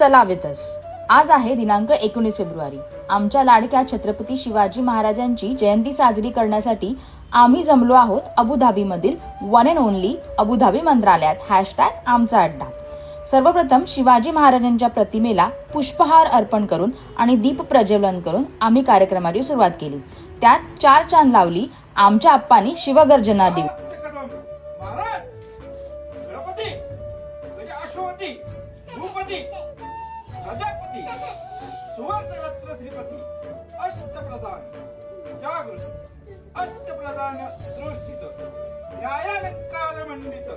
चलावेतस आज आहे दिनांक एकोणीस फेब्रुवारी. आमच्या लाडक्या छत्रपती शिवाजी महाराजांची जयंती साजरी करण्यासाठी आम्ही जमलो आहोत अबुधाबीमधील one and only Abu Dhabi मंत्रालयात. हॅशटॅग आमचा अड्डा. सर्वप्रथम शिवाजी महाराजांच्या प्रतिमेला पुष्पहार अर्पण करून आणि दीप प्रज्वलन करून आम्ही कार्यक्रमाची सुरुवात केली. त्यात चार चांद लावली. आमच्या आप्पांनी शिवगर्जना दिली. महाराज प्रजापती सुवर्णरत्न श्रीपती अष्टप्रधान जागृत अष्टप्रधान दृष्टित न्यायालकार मंडित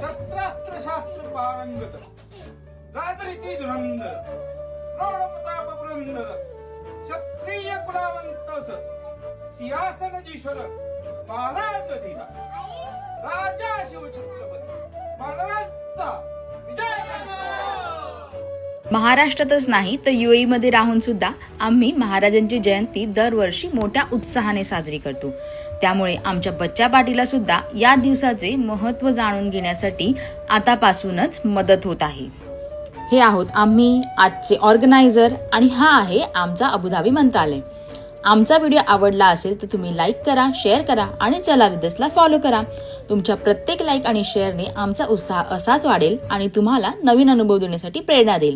शस्त्रास्त्र शास्त्र पारंगत राजरीती धुरंधर प्रौढप्रताप पुरंदर क्षत्रिय कुलावंत सिंहासनजीश्वर महाराज धीरा महाराष्ट्रातच नाही तर यू मध्ये राहून सुद्धा आम्ही महाराजांची जयंती दरवर्षी मोठ्या उत्साहाने साजरी करतो. त्यामुळे आमच्या बच्चा पाटीला सुद्धा या दिवसाचे महत्त्व जाणून घेण्यासाठी आतापासूनच मदत होत आहे. हे आहोत आम्ही आजचे ऑर्गनायझर आणि हा आहे आमचा अबुधाबी मंत्रालय. आमचा व्हिडिओ आवडला असेल तर तुम्ही लाईक करा शेअर करा आणि चला विदसला फॉलो करा. तुमच्या प्रत्येक लाईक आणि शेअरने आमचा उत्साह असाच वाढेल आणि तुम्हाला नवीन अनुभव देण्यासाठी प्रेरणा देईल.